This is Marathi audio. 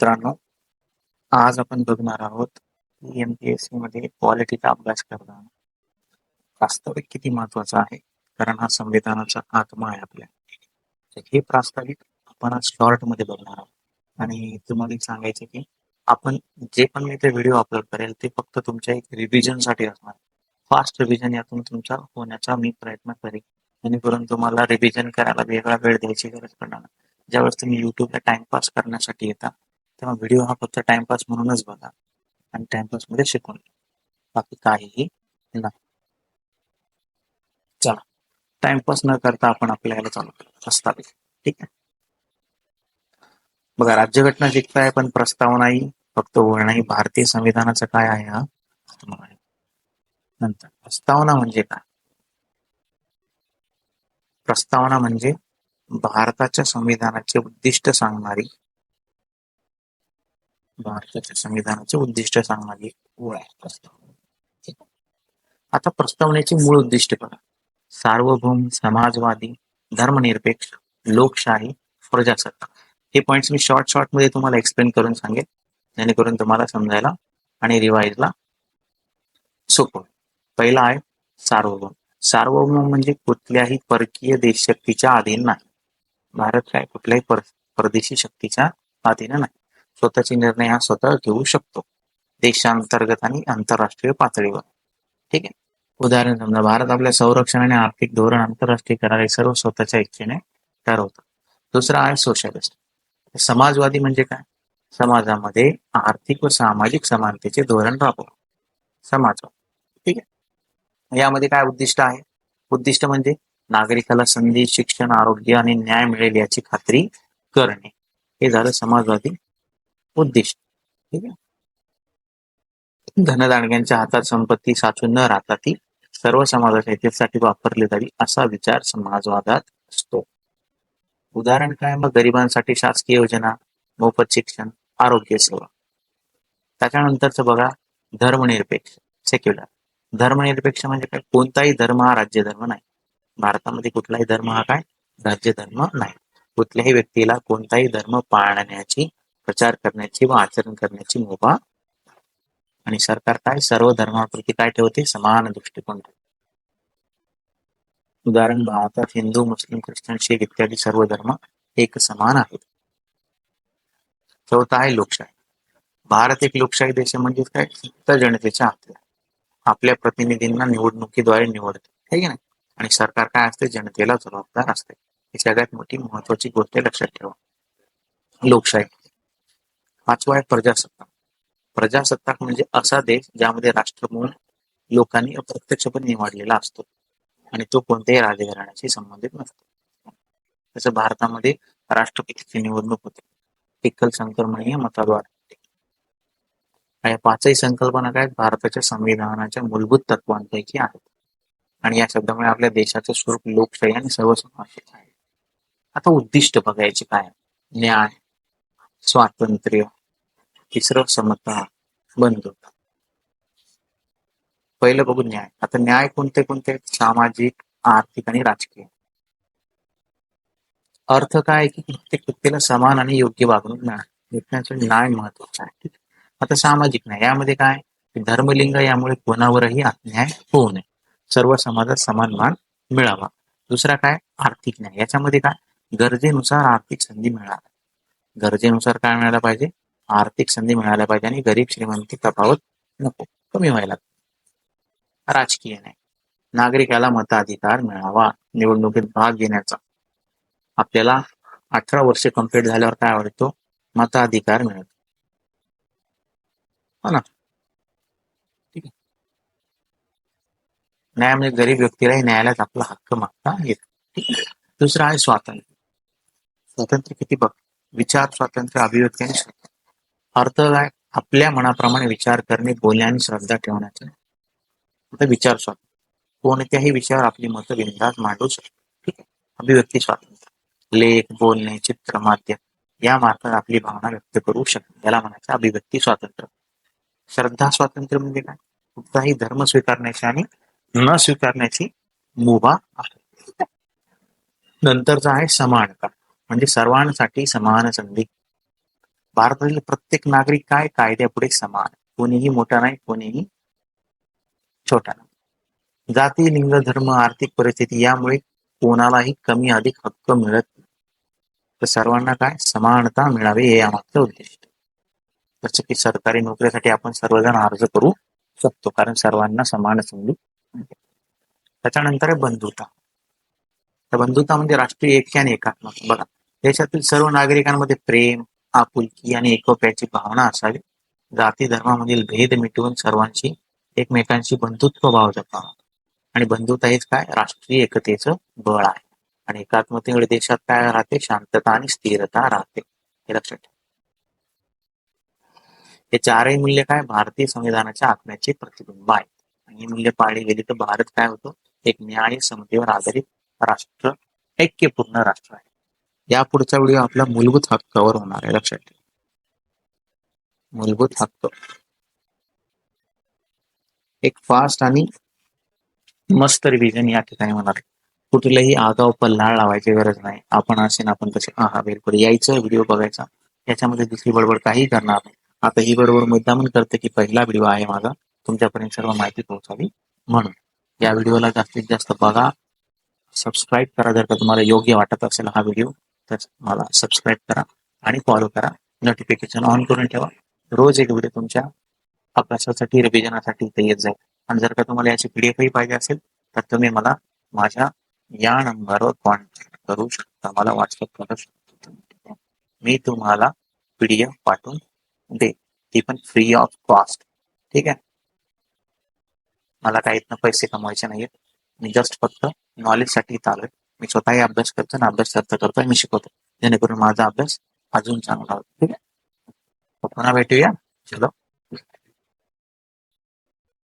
मित्रांनो आज आपण बघणार आहोत एमपीएससी मध्ये क्वालिटीचा अभ्यास करताना प्रास्ताविक किती महत्त्वाचा आहे? कारण हा संविधानाचा आत्मा आहे आपल्या. तर हे प्रास्ताविक आपण आज शॉर्टमध्ये बघणार आहोत. आणि तुम्हाला सांगायचं की आपण जे पण मी ते व्हिडिओ अपलोड करेल ते फक्त तुमच्या एक रिव्हिजनसाठी असणार. फास्ट रिव्हिजन यातून तुमचा होण्याचा मी प्रयत्न करेन. जेणेकरून तुम्हाला रिव्हिजन करायला वेगळा वेळ द्यायची गरज पडणार. ज्यावेळेस तुम्ही युट्यूबला टाइमपास करण्यासाठी येता तेव्हा व्हिडिओ हा फक्त टाइमपास म्हणूनच बघा. आणि टाइमपासमध्ये शिकून बाकी काहीही नाही. चला. टाइमपास न करता आपण आपल्याला चालू करू. प्रस्तावित. ठीक आहे? बघा राज्यघटना शिकताय पण प्रस्तावनाही फक्त नाही. भारतीय संविधानाचं काय आहे हा? तुम्हाला नंतर. प्रस्तावना म्हणजे काय? प्रस्तावना म्हणजे भारताच्या संविधानाचे उद्दिष्ट सांगणारी भारताच्या संविधानाचे उद्दिष्ट सांगणारी ओळ आहे प्रस्तावना आता प्रस्तावनेचे मूळ उद्दिष्ट बघा. सार्वभौम समाजवादी धर्मनिरपेक्ष लोकशाही प्रजासत्ताक हे पॉइंट्स मी शॉर्ट शॉर्टमध्ये तुम्हाला एक्सप्लेन करून सांगेल जेणेकरून तुम्हाला समजायला आणि रिवाईजला सोपं पहिला आहे सार्वभौम. सार्वभौम म्हणजे कुठल्याही परकीय देश शक्तीच्या अधीन नाही. भारत काय कुठल्याही पर परदेशी शक्तीच्या अधीन नाही. स्वतःचे निर्णय हा स्वतः घेऊ शकतो. देशांतर्गत आणि आंतरराष्ट्रीय पातळीवर. ठीक आहे? उदाहरण समजा भारत आपल्या संरक्षण आणि आर्थिक धोरण आंतरराष्ट्रीय करार हे सर्व स्वतःच्या इच्छेने ठरवतात दुसरा आहे सोशलिस्ट समाजवादी म्हणजे काय? समाजामध्ये आर्थिक व सामाजिक समानतेचे धोरण राबवणे. समाजवाद. ठीक आहे? यामध्ये काय उद्दिष्ट आहे? उद्दिष्ट म्हणजे नागरिकाला संधी शिक्षण आरोग्य आणि न्याय मिळेल याची खात्री करणे. हे झालं समाजवादी उद्दिष्ट. ठीक आहे? धनदांडग्यांच्या हातात संपत्ती साचून न राहता ती सर्व समाजाच्या हितासाठी वापरली जावी असा विचार समाजवादात असतो. उदाहरण काय? मग गरिबांसाठी शासकीय योजना मोफत शिक्षण आरोग्य सेवा त्याच्यानंतरच बघा धर्मनिरपेक्ष सेक्युलर धर्मनिरपेक्ष म्हणजे काय? कोणताही धर्म हा राज्य धर्म नाही. भारतामध्ये कुठलाही धर्म हा काय? राज्य धर्म नाही. कुठल्याही व्यक्तीला कोणताही धर्म पाळण्याची प्रचार करण्याची व आचरण करण्याची मुभा. आणि सरकार काय? सर्व धर्माप्रती काय ठेवते? समान दृष्टिकोन ठेवते. उदाहरण भारतात हिंदू मुस्लिम ख्रिश्चन शीख इत्यादी सर्व धर्म एक समान आहेत. चौथा आहे लोकशाही. भारत एक लोकशाही देश आहे म्हणजे काय? फक्त जनतेच्या हातात. आपल्या प्रतिनिधींना निवडणुकीद्वारे निवडते. है की नाही? आणि सरकार काय असते? जनतेला जबाबदार असते. ही सगळ्यात मोठी महत्वाची गोष्ट लक्षात ठेवा. लोकशाही. पाचवा आहे प्रजासत्ताक. प्रजासत्ताक म्हणजे असा देश ज्यामध्ये राष्ट्रमूळ लोकांनी अप्रत्यक्षपणे निवडलेला असतो. आणि तो कोणत्याही राजघराण्याशी संबंधित नसतो. तसं भारतामध्ये राष्ट्रपतीची निवडणूक होते. एकल संक्रमणीय मताद्वारे या पाचही संकल्पना काय? आहेत? भारताच्या संविधानाच्या मूलभूत तत्वांपैकी आहेत. आणि या शब्दामुळे आपल्या देशाचं स्वरूप लोकशाही आणि सर्वसमावेशक आहे. आता उद्दिष्ट बघायचे काय? न्याय स्वातंत्र्य तिसरं समता बंधुता पहिलं बघू न्याय आता न्याय कोणते कोणते? सामाजिक आर्थिक आणि राजकीय. अर्थ काय की प्रत्येक व्यक्तीला समान आणि योग्य वागणूक मिळाली. न्याय महत्त्वाचा आहे. आता सामाजिक न्याय. यामध्ये काय? धर्मलिंग यामुळे कोणावरही अन्याय होऊ नये. सर्व समाजात समान मान मिळावा. दुसरा काय? आर्थिक न्याय. याच्यामध्ये काय? गरजेनुसार आर्थिक संधी मिळावी. गरजेनुसार काय मिळायला पाहिजे? आर्थिक संधी मिळायला पाहिजे आणि गरीब श्रीमंती तफावत नको कमी व्हायला. राजकीय न्याय. नागरिकाला मताधिकार मिळावा निवडणुकीत भाग घेण्याचा. आपल्याला अठरा वर्ष कंप्लीट झाल्यावर काय आवडतो? मताधिकार मिळतो. हो ना? ठीक आहे. न्याय म्हणजे गरीब व्यक्तीलाही न्यायालयात आपला हक्क मागता येतो. दुसरं आहे स्वातंत्र्य. स्वातंत्र्य किती बघ. विचार स्वातंत्र्य अभिव्यक्ती आणि स्वातंत्र्य अर्थ काय? आपल्या मनाप्रमाणे विचार करणे बोलणे आणि श्रद्धा ठेवण्याचे. आता विचार स्वातंत्र्य कोणत्याही विषयावर आपली मतं बिंदास मांडू शकतो ठीक आहे? अभिव्यक्ती स्वातंत्र्य. लेख बोलणे चित्र माध्यम या मार्फत आपली भावना व्यक्त करू शकते याला म्हणायचं अभिव्यक्ती स्वातंत्र्य. श्रद्धा स्वातंत्र्य म्हणजे काय? कुठलाही धर्म स्वीकारण्याची आणि न स्वीकारण्याची मुभा आहे? नंतरचा आहे समानता. म्हणजे सर्वांसाठी समान संधी. भारतातील प्रत्येक नागरिक काय कायद्यापुढे समान कोणीही मोठा नाही कोणीही छोटा नाही. जाती लिंग धर्म आर्थिक परिस्थिती यामुळे कोणालाही कमी अधिक हक्क मिळत नाही. तर सर्वांना काय? समानता मिळावी हे यामागचं उद्दिष्ट जसं की सरकारी नोकरीसाठी आपण सर्वजण अर्ज करू शकतो कारण सर्वांना समान संधी त्याच्यानंतर आहे बंधुता. तर बंधुता म्हणजे राष्ट्रीय ऐक्य आणि एकात्मक बघा देशातील सर्व नागरिकांमध्ये प्रेम आपुलकी आणि एकोप्याची भावना असावी. जाती धर्मामधील भेद मिटवून सर्वांशी एकमेकांशी बंधुत्व भाव जपावा आणि बंधुता हेच काय? राष्ट्रीय एकतेचं बळ आहे. आणि एकात्मतेमुळे देशात काय राहते? शांतता आणि स्थिरता राहते. हे लक्षात ठेवा. हे चारही मूल्य काय? भारतीय संविधानाच्या आत्म्याचे प्रतिबिंब आहे आणि ही मूल्य पाळली गेली तर भारत काय होतो? एक न्याय समतेवर आधारित राष्ट्र ऐक्यपूर्ण राष्ट्र आहे. या पुढचा व्हिडिओ आपला मूलभूत हक्कावर होणार आहे लक्षात ठेवा. मूलभूत हक्क. एक फास्ट आणि मस्त रिव्हिजन या ठिकाणी होणार कुठलंही आगाव पल्हाळ लावायची गरज नाही. आपण असे ना आपण तसे हा बिलकुल. यायचं व्हिडिओ बघायचा. याच्यामध्ये दुसरी बडबड काही करणार नाही. आता ही बडबड मुद्दामून करते की पहिला व्हिडिओ आहे माझा. तुमच्यापर्यंत सर्व माहिती पोहोचावी म्हणून. या व्हिडिओला जास्तीत जास्त बघा. सबस्क्राईब करा जर का तुम्हाला योग्य वाटत असेल हा व्हिडिओ तर मला सबस्क्राईब करा आणि फॉलो करा. नोटिफिकेशन ऑन करून ठेवा. रोज एक व्हिडिओ तुमच्या अभ्यासासाठी रिव्हिजनासाठी इथे येत जाईल. आणि जर का तुम्हाला याची पी डी एफही पाहिजे असेल तर तुम्ही मला माझ्या या नंबरवर कॉन्टॅक्ट करू शकता. मला व्हॉट्सअप करू शकता. मी तुम्हाला पीडीएफ पाठवून दे ती पण फ्री ऑफ कॉस्ट ठीक आहे? मला काही पैसे कमवायचे नाहीत मी जस्ट फक्त नॉलेजसाठी इथं मी स्वतःही अभ्यास करतो आणि अभ्यास करता करतोय मी शिकवतो. जेणेकरून माझा अभ्यास अजून चांगला होतो ठीक आहे? पुन्हा भेटूया. चलो.